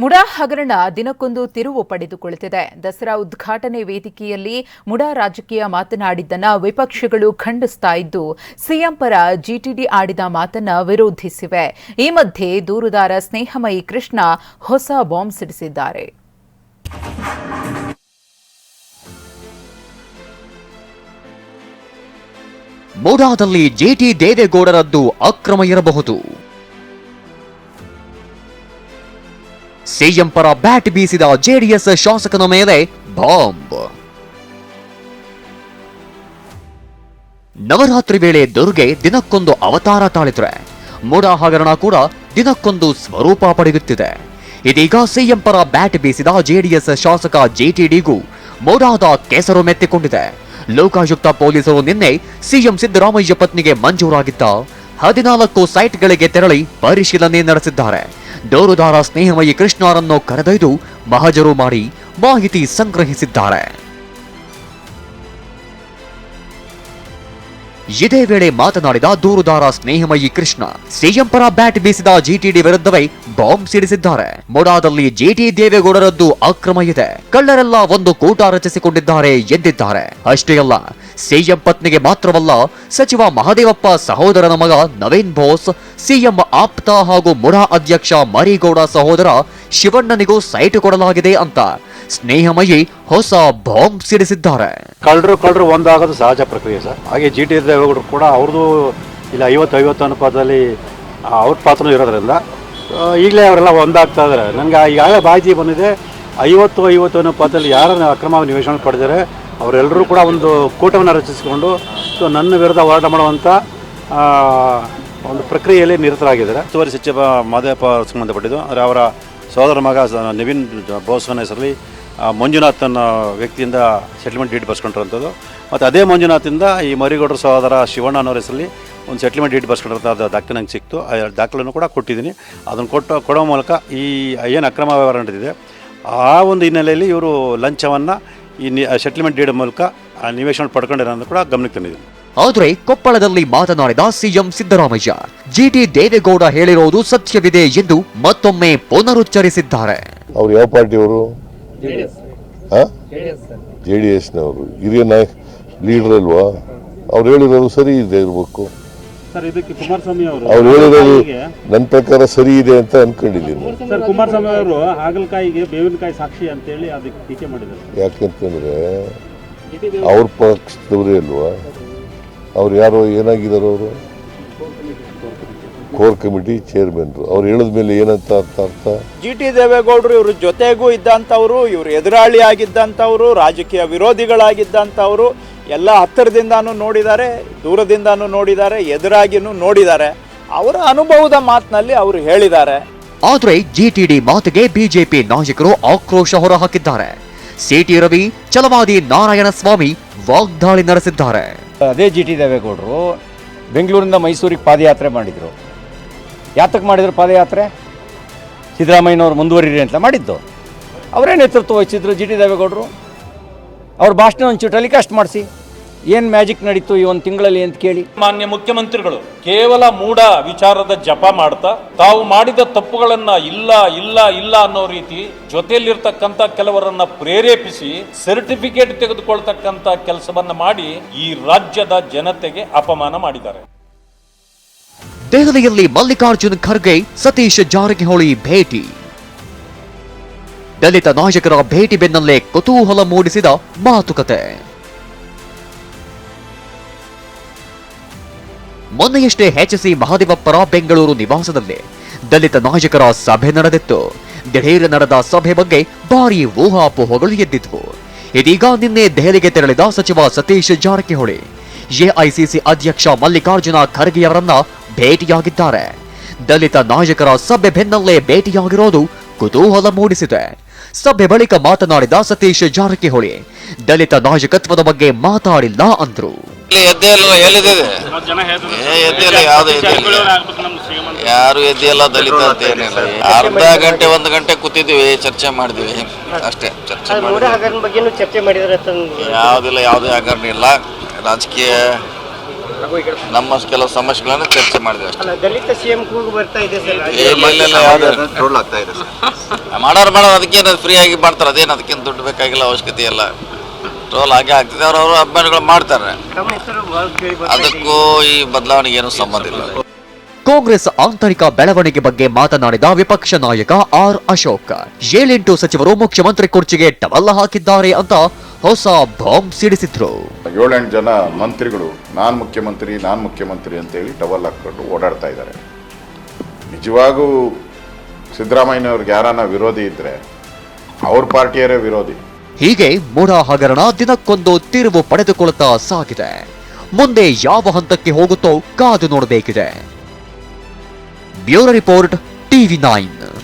ಮುಡಾ ಹಗರಣ ದಿನಕ್ಕೊಂದು ತಿರುವು ಪಡೆದುಕೊಳ್ಳುತ್ತಿದೆ ದಸರಾ ಉದ್ಘಾಟನೆ ವೇದಿಕೆಯಲ್ಲಿ ಮುಡಾ ರಾಜಕೀಯ ಮಾತನಾಡಿದ್ದನ್ನ ವಿಪಕ್ಷಗಳು ಖಂಡಿಸ್ತಾ ಇದ್ದು, ಸಿಎಂ ಪರ ಜಿಟಿಡಿ ಆಡಿದ ಮಾತನ್ನ ವಿರೋಧಿಸಿವೆ. ಈ ಮಧ್ಯೆ ದೂರುದಾರ ಸ್ನೇಹಮಯಿ ಕೃಷ್ಣ ಹೊಸ ಬಾಂಬ್ ಸಿಡಿಸಿದ್ದಾರೆ. ಮುಡಾದಲ್ಲಿ ಜೆಟಿ ದೇವೇಗೌಡರದ್ದು ಅಕ್ರಮ ಇರಬಹುದು. ಸಿಎಂ ಪರ ಬ್ಯಾಟ್ ಬೀಸಿದ ಜೆಡಿಎಸ್ ಶಾಸಕನ ಮೇಲೆ ಬಾಂಬ್. ನವರಾತ್ರಿ ವೇಳೆ ದುರ್ಗೆ ದಿನಕ್ಕೊಂದು ಅವತಾರ ತಾಳಿದ್ರೆ ಮೂಡ ಹಗರಣ ಕೂಡ ದಿನಕ್ಕೊಂದು ಸ್ವರೂಪ ಪಡೆಯುತ್ತಿದೆ. ಇದೀಗ ಸಿಎಂ ಪರ ಬ್ಯಾಟ್ ಬೀಸಿದ ಜೆಡಿಎಸ್ ಶಾಸಕ ಜೆಟಿಡಿಗೂ ಮೋಡಾದ ಕೆಸರು ಮೆತ್ತಿಕೊಂಡಿದೆ. ಲೋಕಾಯುಕ್ತ ಪೊಲೀಸರು ನಿನ್ನೆ ಸಿಎಂ ಸಿದ್ದರಾಮಯ್ಯ ಪತ್ನಿಗೆ ಮಂಜೂರಾಗಿದ್ದ ಹದಿನಾಲ್ಕು ಸೈಟ್ಗಳಿಗೆ ತೆರಳಿ ಪರಿಶೀಲನೆ ನಡೆಸಿದ್ದಾರೆ. ದೂರುದಾರ ಸ್ನೇಹಮಯಿ ಕೃಷ್ಣರನ್ನು ಕರೆದೊಯ್ದು ಮಹಜರು ಮಾಡಿ ಮಾಹಿತಿ ಸಂಗ್ರಹಿಸಿದ್ದಾರೆ. ಇದೇ ವೇಳೆ ಮಾತನಾಡಿದ ದೂರುದಾರ ಸ್ನೇಹಮಯಿ ಕೃಷ್ಣ ಸಿಎಂ ಬ್ಯಾಟ್ ಬೀಸಿದ ಜಿಟಿಡಿ ವಿರುದ್ಧವೇ ಬಾಂಬ್ ಸಿಡಿಸಿದ್ದಾರೆ. ಮೊಡಾದಲ್ಲಿ ಜಿಟಿ ದೇವೇಗೌಡರದ್ದು ಅಕ್ರಮ ಇದೆ. ಕಳ್ಳರೆಲ್ಲ ಒಂದು ಕೂಟ ರಚಿಸಿಕೊಂಡಿದ್ದಾರೆ ಎಂದಿದ್ದಾರೆ. ಅಷ್ಟೇ ಅಲ್ಲ ಸಿಎಂ ಪತ್ನಿಗೆ ಮಾತ್ರವಲ್ಲ, ಸಚಿವ ಮಹದೇವಪ್ಪ ಸಹೋದರನ ಮಗ ನವೀನ್ ಬೋಸ್, ಸಿಎಂ ಆಪ್ತ ಹಾಗೂ ಮುರಾ ಅಧ್ಯಕ್ಷ ಮರಿಗೌಡ ಸಹೋದರ ಶಿವಣ್ಣನಿಗೂ ಸೈಟ್ ಕೊಡಲಾಗಿದೆ ಅಂತ ಸ್ನೇಹಮಯಿ ಹೊಸ ಬಾಂಬ್ ಸಿಡಿಸಿದ್ದಾರೆ. ಕಳ್ಳರು ಕಳ್ಳರು ಒಂದಾಗೋದು ಸಹಜ ಪ್ರಕ್ರಿಯೆ ಸರ್. ಹಾಗೆ ಜಿ ಟಿ ದೇವೇಗೌಡರು ಕೂಡ ಅವ್ರದ್ದು ಇಲ್ಲ ಐವತ್ತು ಐವತ್ತು ಅನುಪಾತದಲ್ಲಿ ಅವ್ರ ಪಾತ್ರನೂ ಇರೋದ್ರಿಂದ ಈಗಲೇ ಅವರೆಲ್ಲ ಒಂದಾಗ್ತಾ ಇದ್ದಾರೆ. ನನಗೆ ಈಗಾಗಲೇ ಬಾಜಿ ಬಂದಿದೆ. ಐವತ್ತು ಐವತ್ತು ಅನುಪಾತದಲ್ಲಿ ಯಾರನ್ನು ಅಕ್ರಮ ನಿವೇಶನ ಪಡೆದರೆ ಅವರೆಲ್ಲರೂ ಕೂಡ ಒಂದು ಕೂಟವನ್ನು ರಚಿಸಿಕೊಂಡು ಸೊ ನನ್ನ ವಿರುದ್ಧ ಹೋರಾಟ ಮಾಡುವಂಥ ಒಂದು ಪ್ರಕ್ರಿಯೆಯಲ್ಲಿ ನಿರತರಾಗಿದ್ದಾರೆ. ಹೆಚ್ಚುವರಿ ಸಚಿವ ಮಾದೇವಪ್ಪ ಸಂಬಂಧಪಟ್ಟಿದ್ದು. ಆದರೆ ಅವರ ಸೋದರ ಮಗ ನವೀನ್ ಬೋಸ್ವನ ಹೆಸರಲ್ಲಿ ಮಂಜುನಾಥ್ ಅನ್ನೋ ವ್ಯಕ್ತಿಯಿಂದ ಸೆಟ್ಲ್ಮೆಂಟ್ ಡೀಟ್ ಬರ್ಸ್ಕೊಂಡಿರೋಂಥದ್ದು ಮತ್ತು ಅದೇ ಮಂಜುನಾಥಿಂದ ಈ ಮರಿಗೌಡರ ಸಹೋದರ ಶಿವಣ್ಣ ಅನ್ನೋರ ಹೆಸರಲ್ಲಿ ಒಂದು ಸೆಟ್ಲ್ಮೆಂಟ್ ಡೀಟ್ ಬರ್ಸ್ಕೊಂಡಿರೋದು ದಾಖಲೆ ನಂಗೆ ಸಿಕ್ತು. ಆ ದಾಖಲೆಯನ್ನು ಕೂಡ ಕೊಟ್ಟಿದ್ದೀನಿ. ಅದನ್ನು ಕೊಟ್ಟು, ಕೊಡೋ ಮೂಲಕ ಈ, ಏನು ಅಕ್ರಮ ವ್ಯವಹಾರ ನಡೆದಿದೆ, ಆ ಒಂದು ಹಿನ್ನೆಲೆಯಲ್ಲಿ ಇವರು ಲಂಚವನ್ನು ಈ ಸೆಟಲ್ಮೆಂಟ್ ಡೀಡ್ ಮೂಲಕ ಆ ನಿವೇಶನ ಪಡ್ಕೊಂಡಿರೋದು ಕೂಡ ಗಮನಕ್ಕೆ ತಂದಿದ್ದೀನಿ. ಆದರೆ ಕೊಪ್ಪಳದಲ್ಲಿ ಮಾತನಾಡಿದ ಸಿಎಂ ಸಿದ್ದರಾಮಯ್ಯ ಜಿಟಿ ದೇವೇಗೌಡ ಹೇಳಿರೋದು ಸತ್ಯವಿದೆ ಎಂದು ಮತ್ತೊಮ್ಮೆ ಪುನರುಚ್ಚರಿಸಿದ್ದಾರೆ. ಅವ್ರು ಯಾವ ಪಾರ್ಟಿಯವರು? J D ಎಸ್ನವರು. ಹಿರಿಯ ನಾಯಕ ಲೀಡರ್ ಅಲ್ವಾ? ಅವ್ರು ಹೇಳಿರೋದು ಸರಿ ಇದೆ ಇರ್ಬೇಕು. ಅವರು ಅವ್ರು ಹೇಳಿರೋದು ನನ್ನ ಪ್ರಕಾರ ಸರಿ ಇದೆ ಅಂತ ಅನ್ಕೊಂಡಿದ್ದೀನಿ ಸರ್ ಕುಮಾರಸ್ವಾಮಿ ಅವರು ಹಾಗಲಕಾಯಿಗೆ ಬೇವಿನಕಾಯಿ ಸಾಕ್ಷಿ ಅಂತೇಳಿ ಅದಕ್ಕೆ ಟೀಕೆ ಮಾಡಿದ್ದಾರೆ. ಯಾಕಂತಂದ್ರೆ ಅವ್ರ ಪಕ್ಷದವರೇ ಅಲ್ವಾ? ಅವ್ರು ಯಾರೋ ಏನಾಗಿದ್ದಾರೆ ಅವರು? ಕೋರ್ ಕಮಿಟಿ ಚೇರ್ಮನ್ರು. ಅವ್ರು ಹೇಳಿದ ಮೇಲೆ ಏನಂತ ಅರ್ಥ ಅರ್ಥ ಜಿ ಟಿ ದೇವೇಗೌಡರು ಇವ್ರ ಜೊತೆಗೂ ಇದ್ದಂಥವ್ರು ಇವ್ರು ಎದುರಾಳಿ ಆಗಿದ್ದಂಥವ್ರು ರಾಜಕೀಯ ವಿರೋಧಿಗಳಾಗಿದ್ದಂಥವ್ರು ಎಲ್ಲ ಹತ್ತಿರದಿಂದಾನು ನೋಡಿದ್ದಾರೆ ದೂರದಿಂದಾನು ನೋಡಿದ್ದಾರೆ ಎದುರಾಗಿನೂ ನೋಡಿದ್ದಾರೆ. ಅವರ ಅನುಭವದ ಮಾತಿನಲ್ಲಿ ಅವರು ಹೇಳಿದ್ದಾರೆ. ಆದರೆ ಜಿಟಿಡಿ ಮಾತಿಗೆ ಬಿಜೆಪಿ ನಾಯಕರು ಆಕ್ರೋಶ ಹೊರಹಾಕಿದ್ದಾರೆ. ಸಿಟಿ ರವಿ ನಾರಾಯಣ ಸ್ವಾಮಿ ವಾಗ್ದಾಳಿ ನಡೆಸಿದ್ದಾರೆ. ಅದೇ ಜಿ ಟಿ ದೇವೇಗೌಡರು ಬೆಂಗಳೂರಿಂದ ಮೈಸೂರಿಗೆ ಪಾದಯಾತ್ರೆ ಮಾಡಿದರು. ಯಾತಕ್ಕೆ ಮಾಡಿದ್ರು ಪಾದಯಾತ್ರೆ? ಸಿದ್ದರಾಮಯ್ಯನವರು ಮುಂದುವರಿರಿ ಅಂತ ಮಾಡಿದ್ದು. ಅವರೇ ನೇತೃತ್ವ ವಹಿಸಿದ್ರು ಜಿ ಟಿ ದೇವೇಗೌಡರು. ಅವ್ರ ಭಾಷಣ ಒಂಚೂರು ಟೆಲಿಕಾಸ್ಟ್ ಮಾಡಿಸಿ. ಏನು ಮ್ಯಾಜಿಕ್ ನಡೀತು ಈ ಒಂದು ತಿಂಗಳಲ್ಲಿ ಅಂತ ಕೇಳಿ? ಮಾನ್ಯ ಮುಖ್ಯಮಂತ್ರಿಗಳು ಕೇವಲ ಮೂಢ ವಿಚಾರದ ಜಪ ಮಾಡ್ತಾ ತಾವು ಮಾಡಿದ ತಪ್ಪುಗಳನ್ನ ಇಲ್ಲ ಇಲ್ಲ ಇಲ್ಲ ಅನ್ನೋ ರೀತಿ ಜೊತೆಯಲ್ಲಿರ್ತಕ್ಕಂಥ ಕೆಲವರನ್ನ ಪ್ರೇರೇಪಿಸಿ ಸರ್ಟಿಫಿಕೇಟ್ ತೆಗೆದುಕೊಳ್ತಕ್ಕಂಥ ಕೆಲಸವನ್ನ ಮಾಡಿ ಈ ರಾಜ್ಯದ ಜನತೆಗೆ ಅಪಮಾನ ಮಾಡಿದ್ದಾರೆ. ದೆಹಲಿಯಲ್ಲಿ ಮಲ್ಲಿಕಾರ್ಜುನ್ ಖರ್ಗೆ ಸತೀಶ್ ಜಾರಕಿಹೊಳಿ ಭೇಟಿ. ದಲಿತ ನಾಯಕರ ಭೇಟಿ ಬೆನ್ನಲ್ಲೇ ಕುತೂಹಲ ಮೂಡಿಸಿದ ಮಾತುಕತೆ. ಮೊನ್ನೆಯಷ್ಟೇ ಎಚ್ಸಿ ಮಹಾದೇವಪ್ಪರ ಬೆಂಗಳೂರು ನಿವಾಸದಲ್ಲಿ ದಲಿತ ನಾಯಕರ ಸಭೆ ನಡೆದಿತ್ತು. ದಿಢೀರ್ ನಡೆದ ಸಭೆ ಬಗ್ಗೆ ಭಾರಿ ಊಹಾಪೋಹಗಳು ಎದ್ದಿದ್ವು. ಇದೀಗ ನಿನ್ನೆ ದೆಹಲಿಗೆ ತೆರಳಿದ ಸಚಿವ ಸತೀಶ್ ಜಾರಕಿಹೊಳಿ. ಎಐಸಿಸಿ ಅಧ್ಯಕ್ಷ ಮಲ್ಲಿಕಾರ್ಜುನ ಖರ್ಗೆಯವರನ್ನ ಭೇಟಿಯಾಗಿದ್ದಾರೆ. ದಲಿತ ನಾಯಕರ ಸಭೆ ಬೆನ್ನಲ್ಲೇ ಭೇಟಿಯಾಗಿರೋದು ಕುತೂಹಲ ಮೂಡಿಸಿದೆ. ಸಭೆ ಬಳಿಕ ಮಾತನಾಡಿದ ಸತೀಶ್ ಜಾರಕಿಹೊಳಿ ದಲಿತ ನಾಯಕತ್ವದ ಬಗ್ಗೆ ಮಾತಾಡಿಲ್ಲ ಅಂದ್ರು. ಎದ್ದೆ ಇಲ್ಲ ಎಲ್ಲಿದೆ ಏ ಎದ್ದಿಲ್ಲ ಯಾವ್ದು ಎದ್ದಿಲ್ಲ ಯಾರು ಎದ್ದಿಲ್ಲ ದಲಿತ ಅಂತ ಏನಿಲ್ಲ. ಅರ್ಧ ಗಂಟೆ ಒಂದು ಗಂಟೆ ಕೂತಿದ್ವಿ ಚರ್ಚೆ ಮಾಡಿದ್ವಿ ಅಷ್ಟೇ ಚರ್ಚೆ ಯಾವ್ದಿಲ್ಲ ಬಗ್ಗೆನೂ ಚರ್ಚೆ ಮಾಡಿದ್ರೆ ಯಾವುದಿಲ್ಲ ಯಾವುದೇ ಹಗರಣ ಇಲ್ಲ. ರಾಜಕೀಯ ನಮ್ಮ ಕೆಲವು ಸಮಸ್ಯೆಗಳನ್ನ ಚರ್ಚೆ ಮಾಡಿದೆ ಅಷ್ಟೇ. ದಲಿತ ಸಿಎಂ ಕೂಗು ಬರ್ತಾ ಇದೆ ಸರ್. ಇಲ್ಲ ಇಲ್ಲ ಇಲ್ಲ ಟ್ರೋಲ್ ಆಗ್ತಾ ಇದೆ ಮಾಡೋರು ಮಾಡೋರು ಅದಕ್ಕೇನು ಫ್ರೀ ಆಗಿ ಮಾಡ್ತಾರೆ ಅದೇನು ಅದಕ್ಕೇನು ದುಡ್ಡು ಬೇಕಾಗಿಲ್ಲ ಅವಶ್ಯಕತೆ ಇಲ್ಲ. ಟ್ರೋಲ್ ಹಾಗೆ ಆಗ್ತಿದೆ ಅವರು ಅವರು ಅಭಿಮಾನಿಗಳು ಮಾಡ್ತಾರೆ. ಅದಕ್ಕೂ ಈ ಬದಲಾವಣೆಗೆ ಏನು ಸಂಬಂಧ ಇಲ್ಲ. ಕಾಂಗ್ರೆಸ್ ಆಂತರಿಕ ಬೆಳವಣಿಗೆ ಬಗ್ಗೆ ಮಾತನಾಡಿದ ವಿಪಕ್ಷ ನಾಯಕ ಆರ್ ಅಶೋಕ್. ಏಳೆಂಟು ಸಚಿವರು ಮುಖ್ಯಮಂತ್ರಿ ಕುರ್ಚಿಗೆ ಟವಲ್ಲ ಹಾಕಿದ್ದಾರೆ ಅಂತ ಹೊಸ ಬಾಂಬ್ ಸಿಡಿಸಿದ್ರು. ಏಳೆಂಟು ಜನ ಮಂತ್ರಿಗಳು ನಾನು ಮುಖ್ಯಮಂತ್ರಿ ನಾನು ಮುಖ್ಯಮಂತ್ರಿ ಅಂತ ಹೇಳಿ ಟವಲ್ ಹಾಕೊಂಡು ಓಡಾಡ್ತಾ ಇದ್ದಾರೆ. ನಿಜವಾಗೂ ಸಿದ್ದರಾಮಯ್ಯನವ್ರಿಗೆ ಯಾರನ್ನ ವಿರೋಧಿ ಇದ್ದರೆ ಅವ್ರ ಪಾರ್ಟಿಯರೇ ವಿರೋಧಿ. ಹೀಗೆ ಮೂಢ ಹಗರಣ ದಿನಕ್ಕೊಂದು ತಿರುವು ಪಡೆದುಕೊಳ್ಳುತ್ತಾ ಸಾಗಿದೆ. ಮುಂದೆ ಯಾವ ಹಂತಕ್ಕೆ ಹೋಗುತ್ತೋ ಕಾದು ನೋಡಬೇಕಿದೆ. Bureau Report, TV9.